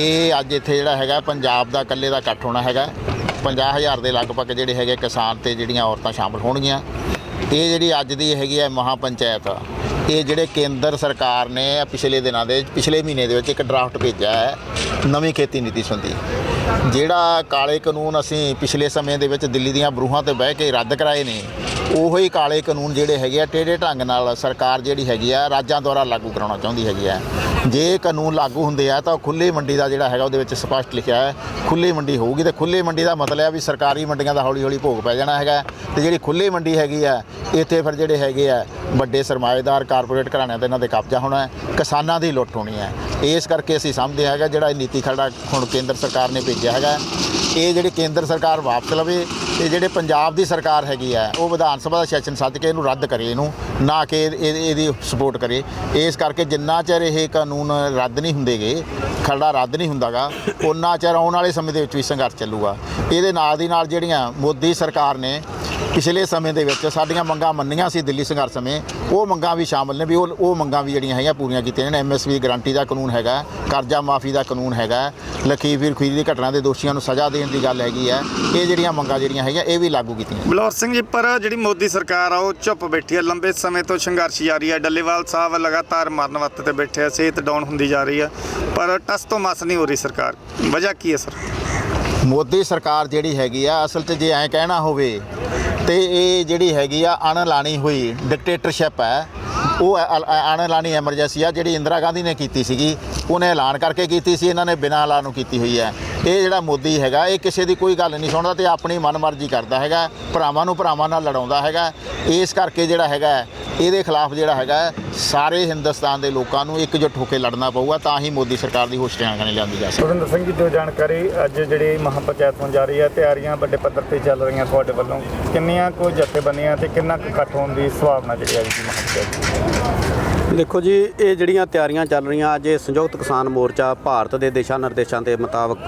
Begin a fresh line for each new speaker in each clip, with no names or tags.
ਇਹ ਅੱਜ ਇੱਥੇ ਜਿਹੜਾ ਹੈਗਾ, ਪੰਜਾਬ ਦਾ ਇਕੱਲੇ ਦਾ ਇਕੱਠ ਹੋਣਾ ਹੈਗਾ। 50000 ਦੇ ਲਗਭਗ ਜਿਹੜੇ ਹੈਗੇ ਕਿਸਾਨ ਤੇ ਜਿਹੜੀਆਂ ਔਰਤਾਂ ਸ਼ਾਮਲ ਹੋਣਗੀਆਂ। ਇਹ ਜਿਹੜੀ ਅੱਜ ਦੀ ਹੈਗੀ ਹੈ ਮਹਾ ਪੰਚਾਇਤ ਇਹ ਜਿਹੜੇ ਕੇਂਦਰ ਸਰਕਾਰ ਨੇ ਪਿਛਲੇ ਦਿਨਾਂ ਦੇ, ਪਿਛਲੇ ਮਹੀਨੇ ਦੇ ਵਿੱਚ ਇੱਕ ਡਰਾਫਟ ਭੇਜਿਆ ਹੈ ਨਵੀਂ ਖੇਤੀ ਨੀਤੀ ਸੰਬੰਧੀ। ਜਿਹੜਾ ਕਾਲੇ ਕਾਨੂੰਨ ਅਸੀਂ ਪਿਛਲੇ ਸਮੇਂ ਦੇ ਵਿੱਚ ਦਿੱਲੀ ਦੀਆਂ ਬਰੂਹਾਂ ਤੇ ਬਹਿ ਕੇ ਰੱਦ ਕਰਾਏ ਨੇ ਉਹੋ ਹੀ ਕਾਲੇ ਕਾਨੂੰਨ ਜਿਹੜੇ ਹੈਗੇ ਆ, ਟੇਢੇ ਢੰਗ ਨਾਲ ਸਰਕਾਰ ਜਿਹੜੀ ਹੈਗੀ ਆ, ਰਾਜਾਂ ਦੁਆਰਾ ਲਾਗੂ ਕਰਾਉਣਾ ਚਾਹੁੰਦੀ ਹੈਗੀ ਆ। ਜੇ ਕਾਨੂੰਨ ਲਾਗੂ ਹੁੰਦੇ ਆ, ਤਾਂ ਖੁੱਲੇ ਮੰਡੀ ਦਾ ਜਿਹੜਾ ਹੈਗਾ, ਉਹਦੇ ਵਿੱਚ ਸਪਸ਼ਟ ਲਿਖਿਆ ਹੈ ਖੁੱਲੀ ਮੰਡੀ ਹੋਊਗੀ ਤੇ ਖੁੱਲੇ ਮੰਡੀ ਦਾ ਮਤਲਬ ਹੈ ਵੀ ਸਰਕਾਰੀ ਮੰਡੀਆਂ ਦਾ ਹੌਲੀ ਹੌਲੀ ਭੋਗ ਪੈ ਜਾਣਾ ਹੈਗਾ ਤੇ ਜਿਹੜੀ ਖੁੱਲੇ ਮੰਡੀ ਹੈਗੀ ਆ, ਇੱਥੇ ਫਿਰ ਜਿਹੜੇ ਹੈਗੇ ਆ, ਵੱਡੇ ਸਰਮਾਏਦਾਰ ਕਾਰਪੋਰੇਟ ਘਰਾਣਿਆਂ 'ਤੇ ਇਹਨਾਂ ਦੇ ਕਬਜ਼ਾ ਹੋਣਾ ਹੈ, ਕਿਸਾਨਾਂ ਦੀ ਲੁੱਟ ਹੋਣੀ ਹੈ। ਇਸ ਕਰਕੇ ਅਸੀਂ ਸਮਝਦੇ ਹੈਗਾ, ਜਿਹੜਾ ਨੀਤੀ ਖੜਾ ਹੁਣ ਕੇਂਦਰ ਸਰਕਾਰ ਨੇ ਭੇਜਿਆ ਹੈਗਾ ਇਹ ਜਿਹੜੀ ਕੇਂਦਰ ਸਰਕਾਰ ਵਾਪਸ ਲਵੇ ਤੇ ਜਿਹੜੇ ਪੰਜਾਬ ਦੀ ਸਰਕਾਰ ਹੈਗੀ ਆ, ਉਹ ਵਿਧਾਨ ਸਭਾ ਦਾ ਸੈਸ਼ਨ ਸੱਦ ਕੇ ਇਹਨੂੰ ਰੱਦ ਕਰੇ ਇਹਨੂੰ, ਨਾ ਕਿ ਇਹ- ਇਹਦੀ ਸਪੋਰਟ ਕਰੇ। ਇਸ ਕਰਕੇ ਜਿੰਨਾ ਚਿਰ ਇਹ ਕਾਨੂੰਨ ਰੱਦ ਨਹੀਂ ਹੁੰਦੇਗੇ, ਖਰੜਾ ਰੱਦ ਨਹੀਂ ਹੁੰਦਾਗਾ ਉਹਨਾਂ ਚਿਰ ਆਉਣ ਵਾਲੇ ਸਮੇਂ ਦੇ ਵਿੱਚ ਵੀ ਸੰਘਰਸ਼ ਚੱਲੂਗਾ। ਇਹਦੇ ਨਾਲ ਦੀ ਨਾਲ ਜਿਹੜੀਆਂ ਮੋਦੀ ਸਰਕਾਰ ਨੇ ਪਿਛਲੇ ਸਮੇਂ ਦੇ ਵਿੱਚ ਸਾਡੀਆਂ ਮੰਗਾਂ ਮੰਨੀਆਂ ਸੀ ਦਿੱਲੀ ਸੰਘਰਸ਼ ਸਮੇਂ ਉਹ ਮੰਗਾਂ ਵੀ ਸ਼ਾਮਲ ਨੇ ਵੀ ਉਹ ਉਹ ਮੰਗਾਂ ਵੀ ਜਿਹੜੀਆਂ ਹੈਗੀਆਂ ਪੂਰੀਆਂ ਕੀਤੀਆਂ ਨੇ ਐਮਐਸਪੀ ਗਾਰੰਟੀ ਦਾ ਕਾਨੂੰਨ ਹੈਗਾ ਕਰਜ਼ਾ ਮਾਫੀ ਦਾ ਕਾਨੂੰਨ ਹੈਗਾ ਲਖੀਫਿਰ ਖੁਰੀ ਦੀ ਘਟਨਾ ਦੇ ਦੋਸ਼ੀਆਂ ਨੂੰ ਸਜ਼ਾ ਦੇਣ ਦੀ ਗੱਲ ਹੈਗੀ ਹੈ। ਇਹ ਜਿਹੜੀਆਂ ਮੰਗਾਂ ਜਿਹੜੀਆਂ ਹੈਗੀਆਂ ਇਹ ਵੀ ਲਾਗੂ ਕੀਤੀਆਂ।
ਬਲੌਰ ਸਿੰਘ ਜੀ ਪਰ ਜਿਹੜੀ ਮੋਦੀ ਸਰਕਾਰ ਆ ਉਹ ਚੁੱਪ ਬੈਠੀ ਹੈ। ਲੰਬੇ ਸਮੇਂ ਤੋਂ ਸੰਘਰਸ਼ ਜਾਰੀ ਹੈ। ਡੱਲੇਵਾਲ ਸਾਹਿਬ ਲਗਾਤਾਰ ਮਰਨ ਵਰਤ ਤੇ ਬੈਠੇ ਆ ਸਿਹਤ ਡਾਊਨ ਹੁੰਦੀ ਜਾ ਰਹੀ ਹੈ ਪਰ ਟਸ ਤੋਂ ਮਸ ਨਹੀਂ ਹੋ ਰਹੀ ਸਰਕਾਰ। ਵਜ੍ਹਾ ਕੀ ਹੈ ਸਰ?
ਮੋਦੀ ਸਰਕਾਰ ਜਿਹੜੀ ਹੈਗੀ ਆ ਅਸਲ 'ਚ ਜੇ ਐਂ ਕਹਿਣਾ ਹੋਵੇ ਤੇ ਇਹ ਜਿਹੜੀ ਹੈਗੀ ਆ ਅਣਲਾਣੀ ਹੋਈ ਡਿਕਟੇਟਰਸ਼ਿਪ ਹੈ, ਉਹ ਅ- ਅ- ਅਣਲਾਣੀ ਐਮਰਜੈਂਸੀ ਆ ਜਿਹੜੀ ਇੰਦਰਾ ਗਾਂਧੀ ਨੇ ਕੀਤੀ ਸੀਗੀ, ਉਹਨੇ ਐਲਾਨ ਕਰਕੇ ਕੀਤੀ ਸੀ, ਇਹਨਾਂ ਨੇ ਬਿਨਾਂ ਐਲਾਨ ਨੂੰ ਕੀਤੀ ਹੋਈ ਹੈ। ਇਹ ਜਿਹੜਾ ਮੋਦੀ ਹੈਗਾ, ਇਹ ਕਿਸੇ ਦੀ ਕੋਈ ਗੱਲ ਨਹੀਂ ਸੁਣਦਾ ਤੇ ਆਪਣੀ ਮਨਮਰਜ਼ੀ ਕਰਦਾ ਹੈਗਾ, ਭਰਾਵਾਂ ਨੂੰ ਭਰਾਵਾਂ ਨਾਲ ਲੜਾਉਂਦਾ ਹੈਗਾ। ਇਸ ਕਰਕੇ ਜਿਹੜਾ ਹੈਗਾ, ਇਹਦੇ ਖਿਲਾਫ ਜਿਹੜਾ ਹੈਗਾ ਸਾਰੇ ਹਿੰਦੁਸਤਾਨ ਦੇ ਲੋਕਾਂ ਨੂੰ ਇਕਜੁੱਟ ਹੋ ਕੇ ਲੜਨਾ ਪਊਗਾ ਤਾਂ ਹੀ ਮੋਦੀ ਸਰਕਾਰ ਦੀ ਹੋਸ਼ ਟਿਕਾਣੇ ਲਿਆਂਦੀ ਜਾ ਸਕਦੀ
ਸੁਰਿੰਦਰ ਸਿੰਘ ਜੀ ਜੋ ਜਾਣਕਾਰੀ ਅੱਜ ਜਿਹੜੀ ਮਹਾਪੰਚਾਇਤ ਹੋਣ ਜਾ ਰਹੀ ਹੈ ਤਿਆਰੀਆਂ ਵੱਡੇ ਪੱਧਰ ਤੇ ਚੱਲ ਰਹੀਆਂ ਤੁਹਾਡੇ ਵੱਲੋਂ ਕਿੰਨੀਆਂ ਕੁ ਜਥੇਬੰਦੀਆਂ ਤੇ ਕਿੰਨਾ ਕੁ ਇਕੱਠ ਹੋਣ ਦੀ ਸੰਭਾਵਨਾ ਜਿਹੜੀ ਹੈ ਜੀ ਮਹਾਪੰਚਾਇਤ
ਦੇਖੋ ਜੀ ਇਹ ਜਿਹੜੀਆਂ ਤਿਆਰੀਆਂ ਚੱਲ ਰਹੀਆਂ ਅੱਜ ਇਹ ਸੰਯੁਕਤ ਕਿਸਾਨ ਮੋਰਚਾ ਭਾਰਤ ਦੇ ਦਿਸ਼ਾ ਨਿਰਦੇਸ਼ਾਂ ਦੇ ਮੁਤਾਬਕ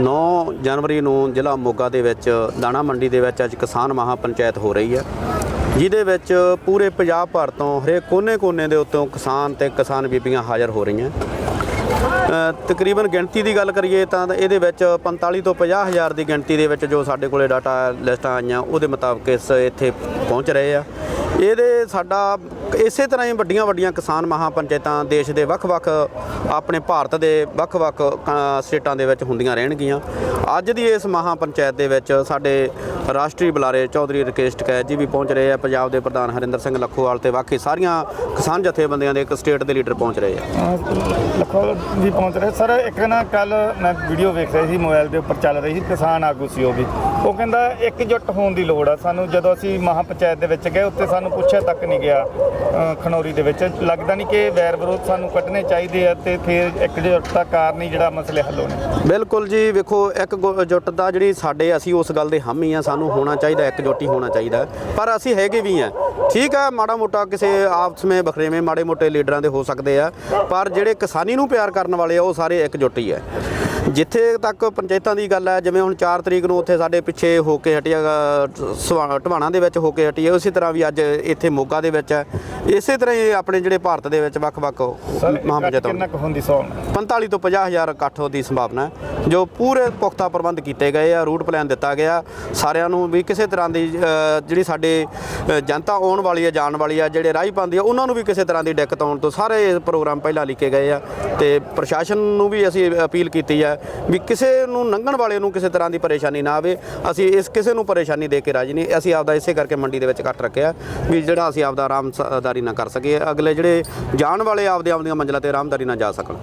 9 ਜਨਵਰੀ ਨੂੰ ਜ਼ਿਲ੍ਹਾ ਮੋਗਾ ਦੇ ਵਿੱਚ ਦਾਣਾ ਮੰਡੀ ਦੇ ਵਿੱਚ ਅੱਜ ਕਿਸਾਨ ਮਹਾਪੰਚਾਇਤ ਹੋ ਰਹੀ ਹੈ। ਜਿਹਦੇ ਵਿੱਚ ਪੂਰੇ ਪੰਜਾਬ ਭਰ ਤੋਂ ਹਰੇਕ ਕੋਨੇ-ਕੋਨੇ ਦੇ ਉੱਤੋਂ ਕਿਸਾਨ ਤੇ ਕਿਸਾਨ ਬੀਬੀਆਂ ਹਾਜ਼ਰ ਹੋ ਰਹੀਆਂ। ਤਕਰੀਬਨ ਗਿਣਤੀ ਦੀ ਗੱਲ ਕਰੀਏ ਤਾਂ ਇਹਦੇ ਵਿੱਚ 45 ਤੋਂ 50 ਹਜ਼ਾਰ ਦੀ ਗਿਣਤੀ ਦੇ ਵਿੱਚ ਜੋ ਸਾਡੇ ਕੋਲੇ ਡਾਟਾ ਲਿਸਟਾਂ ਆਈਆਂ, ਉਹਦੇ ਮੁਤਾਬਕ ਇਸ ਇੱਥੇ ਪਹੁੰਚ ਰਹੇ ਆ। ਇਹਦੇ ਸਾਡਾ ਇਸੇ ਤਰ੍ਹਾਂ ਹੀ ਵੱਡੀਆਂ ਵੱਡੀਆਂ ਕਿਸਾਨ ਮਹਾਪੰਚਾਇਤਾਂ ਦੇਸ਼ ਦੇ ਵੱਖ-ਵੱਖ ਆਪਣੇ ਭਾਰਤ ਦੇ ਵੱਖ-ਵੱਖ ਕ- ਸਟੇਟਾਂ ਦੇ ਵਿੱਚ ਹੁੰਦੀਆਂ ਰਹਿਣਗੀਆਂ। ਅੱਜ ਦੀ ਇਸ ਮਹਾਪੰਚਾਇਤ ਦੇ ਵਿੱਚ ਸਾਡੇ ਰਾਸ਼ਟਰੀ ਬੁਲਾਰੇ ਚੌਧਰੀ ਰਕੇਸ਼ ਟਕੈਤ ਜੀ ਵੀ ਪਹੁੰਚ ਰਹੇ ਆ। ਪੰਜਾਬ ਦੇ ਪ੍ਰਧਾਨ ਹਰਿੰਦਰ ਸਿੰਘ ਲੱਖੋਵਾਲ ਤੇ ਬਾਕੀ ਸਾਰੀਆਂ ਕਿਸਾਨ ਜਥੇਬੰਦੀਆਂ ਦੇ ਇੱਕ ਸਟੇਟ ਦੇ ਲੀਡਰ ਪਹੁੰਚ ਰਹੇ ਆ।
ਲਖੋ ਵੀ ਪਹੁੰਚ ਰਹੇ। ਸਰ ਇੱਕ ਨਾ ਕੱਲ ਮੈਂ ਵੀਡੀਓ ਵੇਖ ਰਹੀ ਸੀ ਮੋਬਾਈਲ ਦੇ ਉੱਪਰ ਚੱਲ ਰਹੀ ਸੀ ਕਿਸਾਨ ਆਗੂ ਸੀ ਉਹ ਵੀ। ਉਹ ਕਹਿੰਦਾ ਇਕਜੁੱਟ ਹੋਣ ਦੀ ਲੋੜ ਆ। ਸਾਨੂੰ ਜਦੋਂ ਅਸੀਂ ਮਹਾਪੰਚਾਇਤ ਦੇ ਵਿੱਚ ਗਏ ਉੱਤੇ ਸਾਨੂੰ ਪੁੱਛਿਆ ਤੱਕ ਨਹੀਂ ਗਿਆ ਖਨੌਰੀ ਦੇ ਵਿੱਚ। ਲੱਗਦਾ ਨਹੀਂ ਕਿ ਵੈਰ ਵਿਰੋਧ ਸਾਨੂੰ ਕੱਢਣੇ ਚਾਹੀਦੇ ਆ ਤੇ ਫਿਰ ਇਕਜੁੱਟਤਾ ਕਾਰਨ ਹੀ ਜਿਹੜਾ ਮਸਲੇ ਹੱਲ ਹੋਣੇ।
ਬਿਲਕੁਲ ਜੀ ਵੇਖੋ ਇੱਕ ਜੁੱਟ ਦਾ ਜਿਹੜੀ ਸਾਡੇ ਅਸੀਂ ਉਸ ਗੱਲ ਦੇ ਹਾਮੀ ਆ। ਸਾਨੂੰ ਹੋਣਾ ਚਾਹੀਦਾ, ਇਕਜੁੱਟੀ ਹੋਣਾ ਚਾਹੀਦਾ। ਪਰ ਅਸੀਂ ਹੈਗੇ ਵੀ ਆ ਠੀਕ ਆ, ਮਾੜਾ ਮੋਟਾ ਕਿਸੇ ਆਪਸ ਵਿੱਚ ਬਖਰੇਵੇਂ ਮਾੜੇ ਮੋਟੇ ਲੀਡਰਾਂ ਦੇ ਹੋ ਸਕਦੇ ਆ, ਪਰ ਜਿਹੜੇ ਕਿਸਾਨੀ ਨੂੰ ਪਿਆਰ ਕਰਨ ਵਾਲੇ ਆ, ਉਹ ਸਾਰੇ ਇਕਜੁੱਟ ਹੀ ਆ। ਜਿੱਥੇ ਤੱਕ ਪੰਚਾਇਤਾਂ ਦੀ ਗੱਲ ਹੈ ਜਿਵੇਂ ਹੁਣ 4 ਤਰੀਕ ਨੂੰ ਉੱਥੇ ਸਾਡੇ ਪਿੱਛੇ ਹੋ ਕੇ ਹਟਿਆ ਟਵਾਣਾ ਦੇ ਵਿੱਚ ਹੋ ਕੇ ਹਟੀ ਹੈ ਉਸੇ ਤਰ੍ਹਾਂ ਵੀ ਅੱਜ ਇੱਥੇ ਮੋਗਾ ਦੇ ਵਿੱਚ ਹੈ। ਇਸੇ ਤਰ੍ਹਾਂ ਹੀ ਆਪਣੇ ਜਿਹੜੇ ਭਾਰਤ ਦੇ ਵਿੱਚ ਵੱਖ-ਵੱਖ ਮਹਾਪੰਚਾਇਤਾਂ
ਕਿੰਨਾ ਕੁ ਹੁੰਦੀ ਸੌਣ?
45 ਤੋਂ 50 ਹਜ਼ਾਰ ਇਕੱਠ ਦੀ ਸੰਭਾਵਨਾ ਹੈ ਜੋ ਪੂਰੇ ਪੁਖਤਾ ਪ੍ਰਬੰਧ ਕੀਤੇ ਗਏ ਆ ਰੂਟ ਪਲਾਨ ਦਿੱਤਾ ਗਿਆ। ਸਾਰਿਆਂ ਨੂੰ ਵੀ ਕਿਸੇ ਤਰ੍ਹਾਂ ਦੀ ਜਿਹੜੀ ਸਾਡੇ ਜਨਤਾ ਆਉਣ ਵਾਲੀ ਹੈ ਜਾਣ ਵਾਲੀ ਹੈ ਜਿਹੜੇ ਰਾਹ ਪਾਉਂਦੀ ਆ ਉਹਨਾਂ ਨੂੰ ਵੀ ਕਿਸੇ ਤਰ੍ਹਾਂ ਦੀ ਦਿੱਕਤ ਆਉਣ ਤੋਂ ਸਾਰੇ ਪ੍ਰੋਗਰਾਮ ਪਹਿਲਾਂ ਲਿਖੇ ਗਏ ਆ। ਤੇ ਪ੍ਰਸ਼ਾਸਨ ਨੂੰ ਵੀ ਅਸੀਂ ਅਪੀਲ ਕੀਤੀ ਹੈ ਵੀ ਕਿਸੇ ਨੂੰ ਲੰਘਣ ਵਾਲੇ ਨੂੰ ਕਿਸੇ ਤਰ੍ਹਾਂ ਦੀ ਪਰੇਸ਼ਾਨੀ ਨਾ ਆਵੇ। ਅਸੀਂ ਇਸ ਕਿਸੇ ਨੂੰ ਪਰੇਸ਼ਾਨੀ ਦੇ ਕੇ ਰਾਜੀ ਨਹੀਂ। ਅਸੀਂ ਆਪਦਾ ਇਸੇ ਕਰਕੇ ਮੰਡੀ ਦੇ ਵਿੱਚ ਇਕੱਠ ਰੱਖਿਆ ਵੀ ਜਿਹੜਾ ਅਸੀਂ ਆਪਦਾ ਆਰਾਮਦਾਰੀ ਨਾ ਕਰ ਸਕੀਏ। ਅਗਲੇ ਜਿਹੜੇ ਜਾਣ ਵਾਲੇ ਆਪਦੇ ਆਪਦੀਆਂ ਮੰਜ਼ਲਾਂ ਤੇ ਆਰਾਮਦਾਰੀ ਨਾਲ ਜਾ ਸਕਣ।